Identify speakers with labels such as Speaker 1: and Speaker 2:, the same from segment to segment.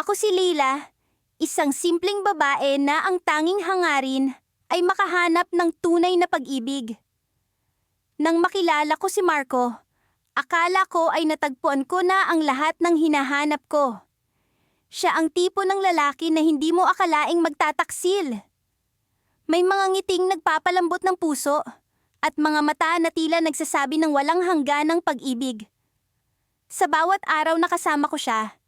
Speaker 1: Ako si Leila, isang simpleng babae na ang tanging hangarin ay makahanap ng tunay na pag-ibig. Nang makilala ko si Marco, akala ko ay natagpuan ko na ang lahat ng hinahanap ko. Siya ang tipo ng lalaki na hindi mo akalaing magtataksil. May mga ngiting nagpapalambot ng puso at mga mata na tila nagsasabi ng walang hangganang pag-ibig. Sa bawat araw na kasama ko siya,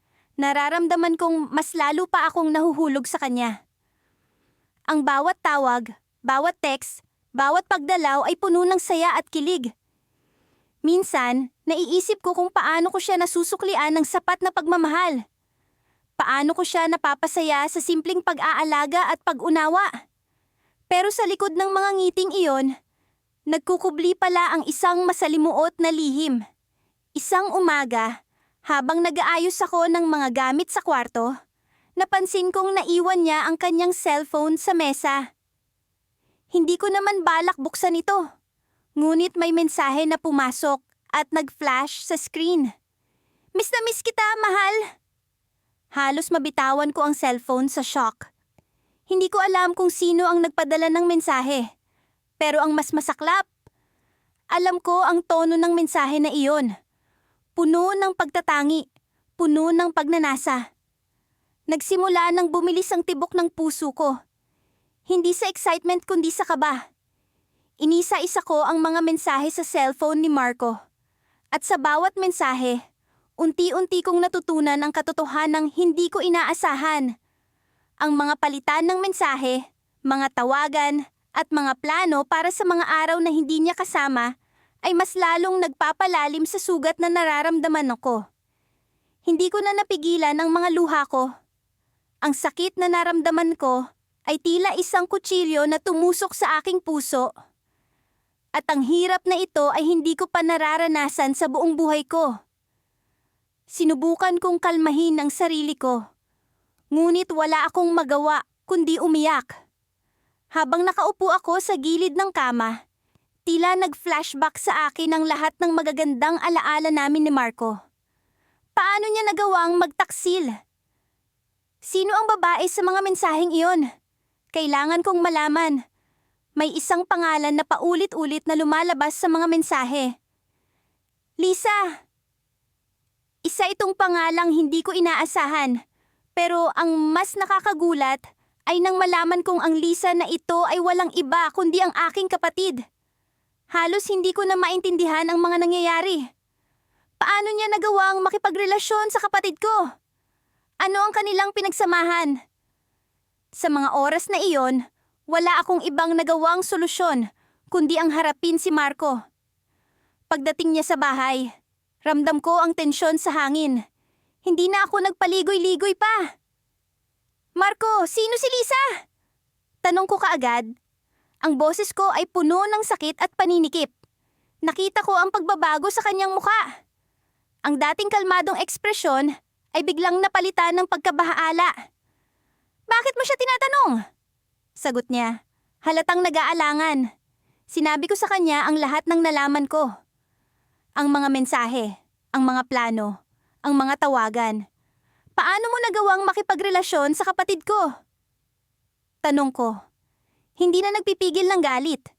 Speaker 1: nararamdaman kong mas lalo pa akong nahuhulog sa kanya. Ang bawat tawag, bawat text, bawat pagdalaw ay puno ng saya at kilig. Minsan, naiisip ko kung paano ko siya nasusuklian ng sapat na pagmamahal. Paano ko siya napapasaya sa simpleng pag-aalaga at pag-unawa. Pero sa likod ng mga ngiting iyon, nagkukubli pala ang isang masalimuot na lihim. Isang umaga, habang nag-aayos ako ng mga gamit sa kwarto, napansin kong naiwan niya ang kanyang cellphone sa mesa. Hindi ko naman balak buksan ito. Ngunit may mensahe na pumasok at nag-flash sa screen. Miss na miss kita, mahal! Halos mabitawan ko ang cellphone sa shock. Hindi ko alam kung sino ang nagpadala ng mensahe. Pero ang mas masaklap, alam ko ang tono ng mensahe na iyon. Puno ng pagtatangi, puno ng pagnanasa. Nagsimula nang bumilis ang tibok ng puso ko. Hindi sa excitement kundi sa kaba. Inisa-isa ko ang mga mensahe sa cellphone ni Marco. At sa bawat mensahe, unti-unti kong natutunan ang katotohanang hindi ko inaasahan. Ang mga palitan ng mensahe, mga tawagan, at mga plano para sa mga araw na hindi niya kasama ay mas lalong nagpapalalim sa sugat na nararamdaman ako. Hindi ko na napigilan ang mga luha ko. Ang sakit na naramdaman ko ay tila isang kutsilyo na tumusok sa aking puso. At ang hirap na ito ay hindi ko pa nararanasan sa buong buhay ko. Sinubukan kong kalmahin ang sarili ko. Ngunit wala akong magawa kundi umiyak. Habang nakaupo ako sa gilid ng kama, tila nag-flashback sa akin ang lahat ng magagandang alaala namin ni Marco. Paano niya nagawang magtaksil? Sino ang babae sa mga mensaheng iyon? Kailangan kong malaman. May isang pangalan na paulit-ulit na lumalabas sa mga mensahe. Lisa! Isa itong pangalang hindi ko inaasahan. Pero ang mas nakakagulat ay nang malaman kong ang Lisa na ito ay walang iba kundi ang aking kapatid. Halos hindi ko na maintindihan ang mga nangyayari. Paano niya nagawang makipagrelasyon sa kapatid ko? Ano ang kanilang pinagsamahan? Sa mga oras na iyon, wala akong ibang nagawang solusyon kundi ang harapin si Marco. Pagdating niya sa bahay, ramdam ko ang tensyon sa hangin. Hindi na ako nagpaligoy-ligoy pa. Marco, sino si Lisa? Tanong ko kaagad. Ang boses ko ay puno ng sakit at paninikip. Nakita ko ang pagbabago sa kanyang muka. Ang dating kalmadong ekspresyon ay biglang napalitan ng pagkabahala. Bakit mo siya tinatanong? Sagot niya. Halatang nag-aalangan. Sinabi ko sa kanya ang lahat ng nalaman ko. Ang mga mensahe, ang mga plano, ang mga tawagan. Paano mo nagawang makipagrelasyon sa kapatid ko? Tanong ko. Hindi na nagpipigil ng galit.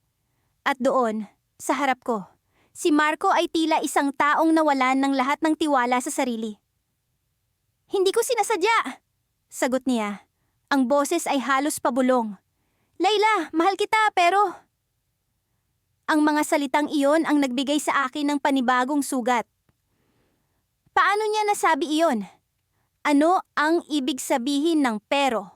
Speaker 1: At doon, sa harap ko, si Marco ay tila isang taong nawalan ng lahat ng tiwala sa sarili. Hindi ko sinasadya. Sagot niya. Ang boses ay halos pabulong. Layla, mahal kita pero... Ang mga salitang iyon ang nagbigay sa akin ng panibagong sugat. Paano niya nasabi iyon? Ano ang ibig sabihin ng pero?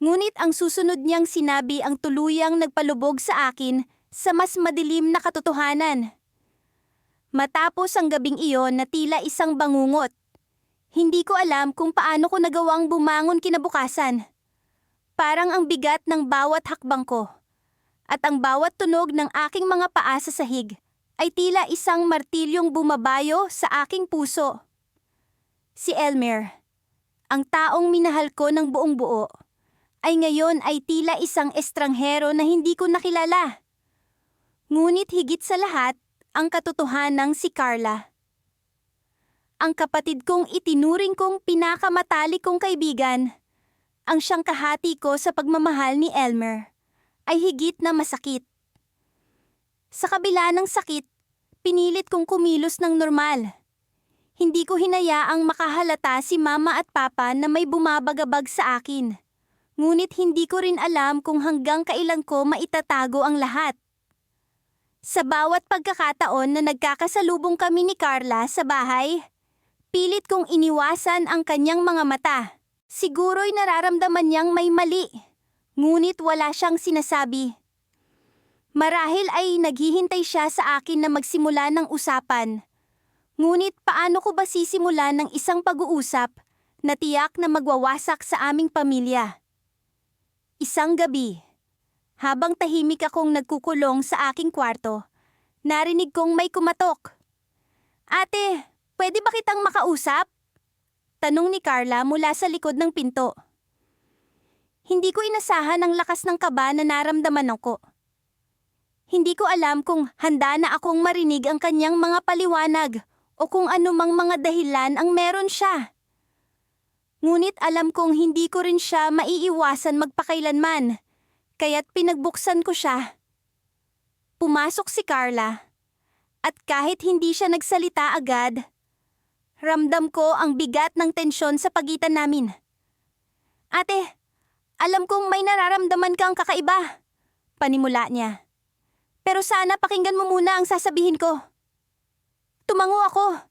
Speaker 1: Ngunit ang susunod niyang sinabi ang tuluyang nagpalubog sa akin sa mas madilim na katotohanan. Matapos ang gabing iyon na tila isang bangungot, hindi ko alam kung paano ko nagawang bumangon kinabukasan. Parang ang bigat ng bawat hakbang ko. At ang bawat tunog ng aking mga paa sa sahig ay tila isang martilyong bumabayo sa aking puso. Si Elmer, ang taong minahal ko ng buong buo, ay ngayon ay tila isang estranghero na hindi ko nakilala. Ngunit higit sa lahat, ang katotohanang si Carla. ang kapatid kong itinuring kong pinakamatalik kong kaibigan, ang siyang kahati ko sa pagmamahal ni Elmer, ay higit na masakit. Sa kabila ng sakit, pinilit kong kumilos ng normal. Hindi ko hinayaang makahalata si mama at papa na may bumabagabag sa akin. Ngunit hindi ko rin alam kung hanggang kailan ko maitatago ang lahat. Sa bawat pagkakataon na nagkakasalubong kami ni Carla sa bahay, pilit kong iniwasan ang kanyang mga mata. Siguro'y nararamdaman niyang may mali, ngunit wala siyang sinasabi. Marahil ay naghihintay siya sa akin na magsimula ng usapan. Ngunit paano ko ba sisimula ng isang pag-uusap na tiyak na magwawasak sa aming pamilya? Isang gabi, habang tahimik akong nagkukulong sa aking kwarto, narinig kong may kumatok. Ate, pwede ba kitang makausap? Tanong ni Carla mula sa likod ng pinto. Hindi ko inasahan ang lakas ng kaba na naramdaman ako. Hindi ko alam kung handa na akong marinig ang kanyang mga paliwanag o kung anumang mga dahilan ang meron siya. Ngunit alam kong hindi ko rin siya maiiwasan magpakailanman, kaya't pinagbuksan ko siya. Pumasok si Carla, at kahit hindi siya nagsalita agad, ramdam ko ang bigat ng tensyon sa pagitan namin. Ate, alam kong may nararamdaman kang kakaiba, panimula niya. Pero sana pakinggan mo muna ang sasabihin ko. Tumango ako.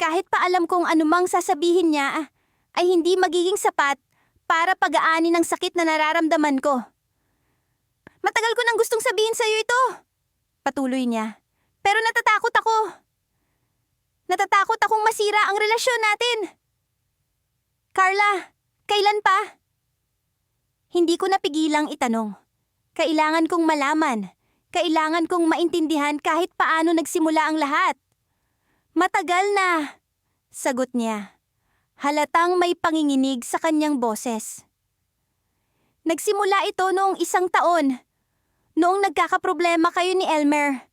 Speaker 1: Kahit pa alam kong anumang sasabihin niya ay hindi magiging sapat para pagaanin ang sakit na nararamdaman ko. Matagal ko nang gustong sabihin sa'yo ito. Patuloy niya. Pero natatakot ako. Natatakot akong masira ang relasyon natin. Carla, kailan pa? Hindi ko napigilang itanong. Kailangan kong malaman. Kailangan kong maintindihan kahit paano nagsimula ang lahat. Matagal na, sagot niya. Halatang may panginginig sa kanyang boses. Nagsimula ito noong isang taon. Noong nagkakaproblema kayo ni Elmer.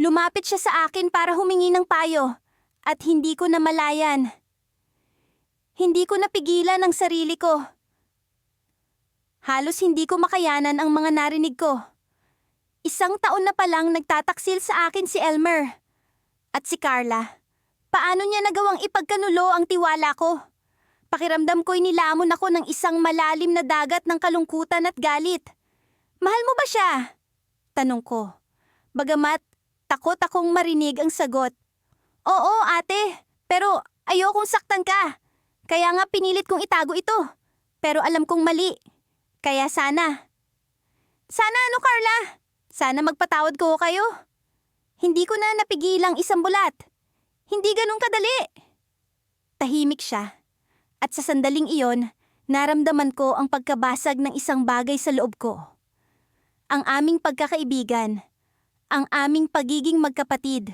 Speaker 1: Lumapit siya sa akin para humingi ng payo at hindi ko namalayan. Hindi ko napigilan ang sarili ko. Halos hindi ko makayanan ang mga narinig ko. Isang taon na palang nagtataksil sa akin si Elmer. At si Carla. Paano niya nagawang ipagkanulo ang tiwala ko? Pakiramdam ko'y nilamon ako ng isang malalim na dagat ng kalungkutan at galit. Mahal mo ba siya? Tanong ko. Bagamat takot akong marinig ang sagot. Oo, ate. Pero ayokong saktan ka. Kaya nga pinilit kong itago ito. Pero alam kong mali. Kaya sana. Sana ano, Carla? Sana magpatawad ko kayo. Hindi ko na napigilang isang bulat. Hindi ganun kadali. Tahimik siya. At sa sandaling iyon, naramdaman ko ang pagkabasag ng isang bagay sa loob ko. Ang aming pagkakaibigan. Ang aming pagiging magkapatid.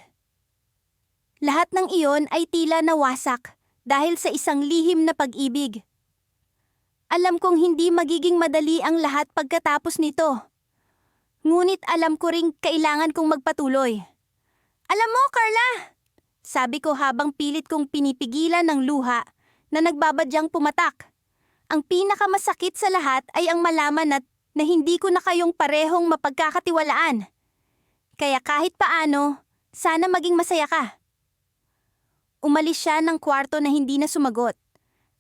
Speaker 1: Lahat ng iyon ay tila nawasak dahil sa isang lihim na pag-ibig. Alam kong hindi magiging madali ang lahat pagkatapos nito. Ngunit alam ko ring kailangan kong magpatuloy. Alam mo, Carla, sabi ko habang pilit kong pinipigilan ng luha na nagbabadyang pumatak. Ang pinakamasakit sa lahat ay ang malaman at na hindi ko na kayong parehong mapagkakatiwalaan. Kaya kahit paano, sana maging masaya ka. Umalis siya ng kwarto na hindi na sumagot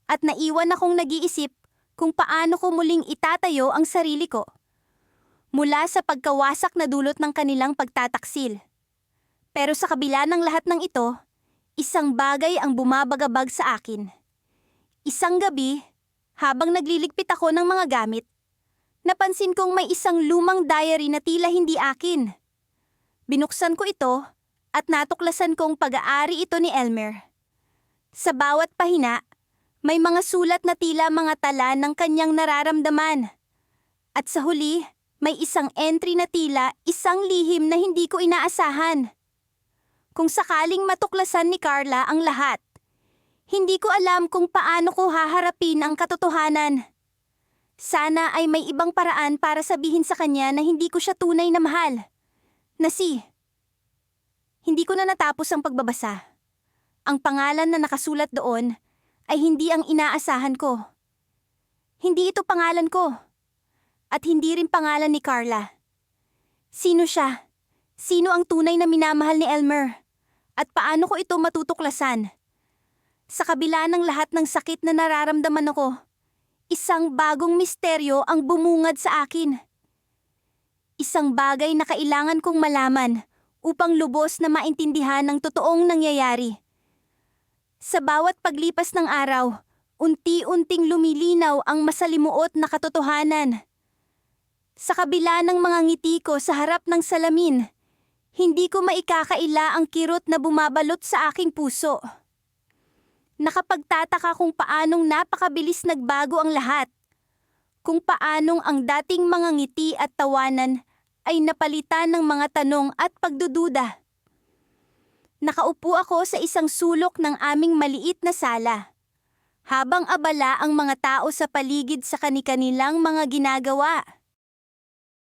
Speaker 1: at naiwan akong nag-iisip kung paano ko muling itatayo ang sarili ko. Mula sa pagkawasak na dulot ng kanilang pagtataksil. Pero sa kabila ng lahat ng ito, isang bagay ang bumabagabag sa akin. Isang gabi, habang nagliligpit ako ng mga gamit, napansin kong may isang lumang diary na tila hindi akin. Binuksan ko ito at natuklasan kong pag-aari ito ni Elmer. Sa bawat pahina, may mga sulat na tila mga tala ng kanyang nararamdaman. At sa huli, may isang entry na tila isang lihim na hindi ko inaasahan. Kung sakaling matuklasan ni Carla ang lahat, hindi ko alam kung paano ko haharapin ang katotohanan. Sana ay may ibang paraan para sabihin sa kanya na hindi ko siya tunay na mahal. Na si, hindi ko na natapos ang pagbabasa. ang pangalan na nakasulat doon ay hindi ang inaasahan ko. Hindi ito pangalan ko. At hindi rin pangalan ni Carla. Sino siya? Sino ang tunay na minamahal ni Elmer? At paano ko ito matutuklasan? Sa kabila ng lahat ng sakit na nararamdaman ako, isang bagong misteryo ang bumungad sa akin. Isang bagay na kailangan kong malaman upang lubos na maintindihan ang totoong nangyayari. Sa bawat paglipas ng araw, unti-unting lumilinaw ang masalimuot na katotohanan. Sa kabila ng mga ngiti ko sa harap ng salamin, hindi ko maikakaila ang kirot na bumabalot sa aking puso. Nakapagtataka kung paanong napakabilis nagbago ang lahat. Kung paanong ang dating mga ngiti at tawanan ay napalitan ng mga tanong at pagdududa. Nakaupo ako sa isang sulok ng aming maliit na sala. Habang abala ang mga tao sa paligid sa kanilang mga ginagawa.